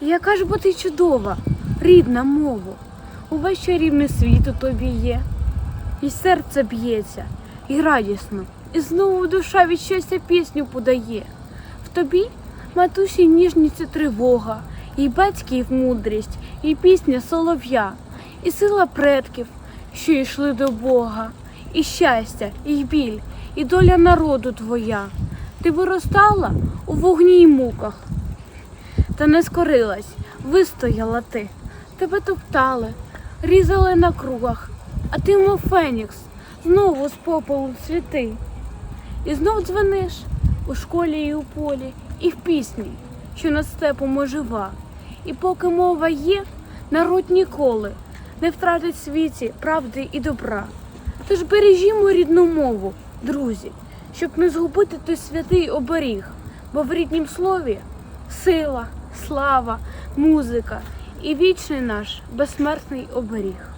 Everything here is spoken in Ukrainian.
Яка ж бо ти чудова, рідна мова, увесь чарівний світ у тобі є, і серце б'ється, і радісно, і знову душа від щастя пісню подає. В тобі матусі ніжність тривога, і батьків мудрість, і пісня солов'я, і сила предків, що йшли до Бога, і щастя, і біль, і доля народу твоя. Ти виростала у вогні й муках, та не скорилась, вистояла ти. Тебе топтали, різали на кругах, а ти, мов фенікс, знову з попелу цвіти. І знов дзвениш у школі і у полі, і в пісні, що над степом ожива. І поки мова є, народ ніколи не втратить світі правди і добра. Тож бережімо рідну мову, друзі, щоб не згубити той святий оберіг, бо в ріднім слові сила, слава, музика і вічний наш безсмертний оберіг.